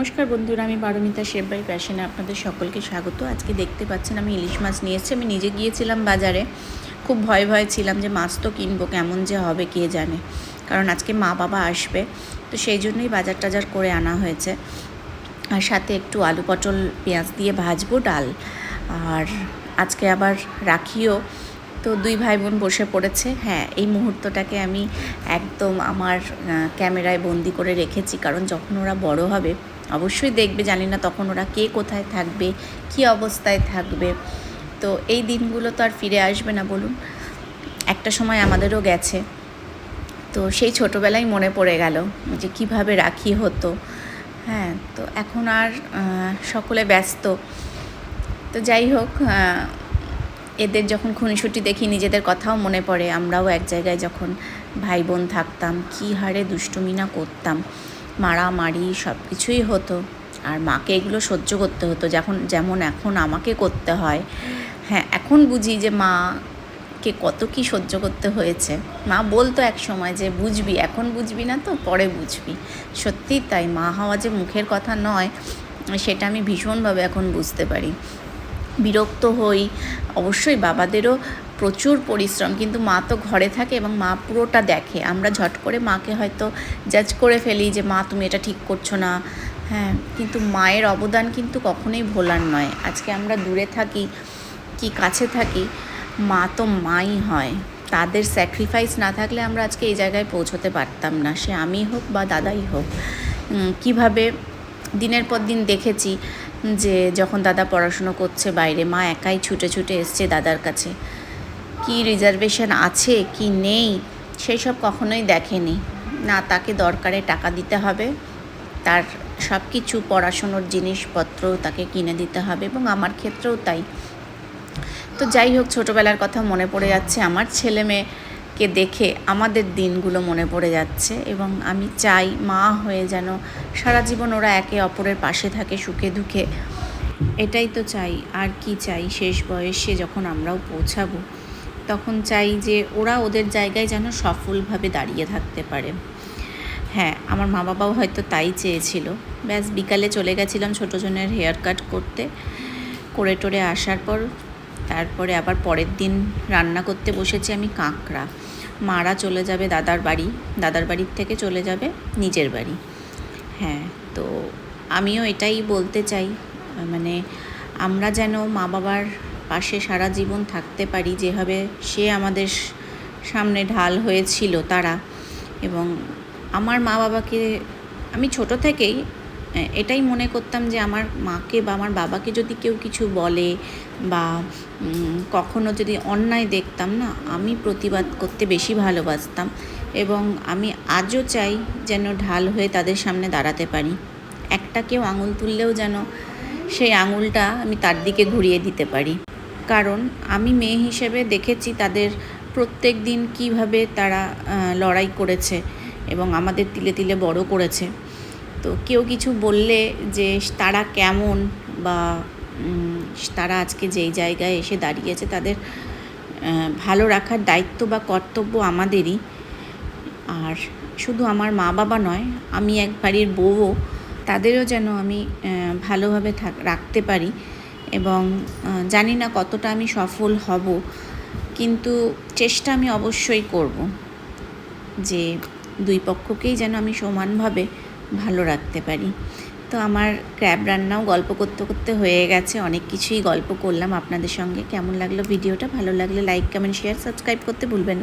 নমস্কার বন্ধুরা, আমি পারমিতা শেফবাই প্যাশনে আপনাদের সকলকে স্বাগত। আজকে দেখতে পাচ্ছেন আমি ইলিশ মাছ নিয়ে এসেছি আমি নিজে গিয়েছিলাম বাজারে। খুব ভয় ভয় ছিলাম যে মাছ তো কিনবো, কেমন যে হবে কে জানে। কারণ আজকে মা বাবা আসবে, তো সেই জন্যই বাজার টাজার করে আনা হয়েছে। আর সাথে একটু আলু পটল, পেঁয়াজ দিয়ে ভাজবো ডাল। আর আজকে আবার রাখিও। তো দুই ভাই বোন বসে পড়েছে। হ্যাঁ এই মুহূর্তটাকে আমি একদম আমার ক্যামেরায় বন্দি করে রেখেছি। কারণ যখন ওরা বড় হবে অবশ্যই দেখবে, জানি না তখন ওরা কে কোথায় থাকবে, কী অবস্থায় থাকবে। তো এই দিনগুলো তো আর ফিরে আসবে না বলুন। একটা সময় আমাদেরও গেছে। তো সেই ছোটোবেলায় মনে পড়ে গেল যে কীভাবে রাখি হতো। হ্যাঁ তো এখন আর সকলে ব্যস্ত। তো যাই হোক এদের যখন খুনসুটি দেখি, নিজেদের কথাও মনে পড়ে। আমরাও এক জায়গায় যখন ভাই বোন থাকতাম, কী হারে দুষ্টুমি না করতাম। মারামারি সব কিছুই হতো। আর মাকে এগুলো সহ্য করতে হতো। যখন, যেমন এখন আমাকে করতে হয়। হ্যাঁ এখন বুঝি যে মাকে কত কি সহ্য করতে হয়েছে। মা বলতো এক সময় যে, বুঝবি, এখন বুঝবি না তো পরে বুঝবি। সত্যিই তাই মা হওয়া যে মুখের কথা নয়, সেটা আমি ভীষণভাবে এখন বুঝতে পারি। বিরক্ত হই। অবশ্যই বাবাদেরও প্রচুর পরিশ্রম, কিন্তু মা তো ঘরে থাকে এবং মা পুরোটা দেখে। আমরা ঝট করে মাকে হয়তো জাজ করে ফেলি যে, মা, তুমি এটা ঠিক করছ না। হ্যাঁ কিন্তু মায়ের অবদান কিন্তু কখনোই ভোলার নয়। আজকে আমরা দূরে থাকি, কি কাছে থাকি, মা তো মাই হয়। তাদের স্যাক্রিফাইস না থাকলে আমরা আজকে এই জায়গায় পৌঁছতে পারতাম না। সে আমি হোক বা দাদাই হোক। কীভাবে দিনের পর দিন দেখেছি যে, যখন দাদা পড়াশুনো করছে বাইরে, মা একাই ছুটে ছুটে এসছে দাদার কাছে। কি রিজার্ভেশন আছে, কি নেই সেই সব কখনোই দেখেনি। না, তাকে দরকারে টাকা দিতে হবে। তার সব কিছু পড়াশুনোর জিনিসপত্র তাকে কিনে দিতে হবে এবং আমার ক্ষেত্রেও তাই। তো যাই হোক, ছোটোবেলার কথা মনে পড়ে যাচ্ছে। আমার ছেলে মেয়েকে দেখে আমাদের দিনগুলো মনে পড়ে যাচ্ছে এবং আমি চাই মা হয়ে যেন সারা জীবন ওরা একে অপরের পাশে থাকে সুখে দুঃখে। এটাই তো চাই। আর কি চাই? শেষ বয়সে যখন আমরাও পৌঁছাবো। তখন চাই যে ওরা ওদের জায়গায় যেন সফলভাবে দাঁড়িয়ে থাকতে পারে। হ্যাঁ আমার মা বাবাও হয়তো তাই চেয়েছিল। ব্যাস, বিকালে চলে গেছিলাম ছোটো জনের হেয়ার কাট করতে। করে টোরে আসার পর, তারপরে আবার পরের দিন রান্না করতে বসেছি আমি কাঁকড়া। মারা চলে যাবে দাদার বাড়ি, দাদার বাড়ির থেকে চলে যাবে নিজের বাড়ি। হ্যাঁ তো আমিও এটাই বলতে চাই। মানে আমরা যেন মা বাবার পাশে সারা জীবন থাকতে পারি যেভাবে সে আমাদের সামনে ঢাল হয়েছিল তারা। এবং আমার মা বাবাকে, আমি ছোট থেকেই এটাই মনে করতাম যে আমার মাকে বা আমার বাবাকে যদি কেউ কিছু বলে বা কখনো যদি অন্যায় দেখতাম না, আমি প্রতিবাদ করতে বেশি ভালোবাসতাম। এবং আমি আজও চাই যেন ঢাল হয়ে তাদের সামনে দাঁড়াতে পারি। একটা কেউ আঙুল তুললেও যেন সেই আঙুলটা আমি তার দিকে ঘুরিয়ে দিতে পারি। কারণ আমি মেয়ে হিসেবে দেখেছি তাদের প্রত্যেক দিন কীভাবে তারা লড়াই করেছে এবং আমাদের তিলে তিলে বড় করেছে। তো কেউ কিছু বললে যে, তারা কেমন? বা তারা আজকে যেই জায়গায় এসে দাঁড়িয়েছে, তাদের ভালো রাখার দায়িত্ব বা কর্তব্য আমাদেরই। আর শুধু আমার মা বাবা নয়, আমি এক বাড়ির বউও, তাদেরও যেন আমি ভালোভাবে থাক, রাখতে পারি। এবং জানি না কতটা আমি সফল হব, কিন্তু চেষ্টা আমি অবশ্যই করব যে দুই পক্ষকেই যেন আমি সমানভাবে ভালো রাখতে পারি। তো আমার ক্র্যাব রান্নাও গল্প করতে করতে হয়ে গেছে, অনেক কিছুই গল্প করলাম আপনাদের সঙ্গে। কেমন লাগল ভিডিওটা? ভালো লাগলে লাইক, কমেন্ট, শেয়ার, সাবস্ক্রাইব করতে ভুলবেন না।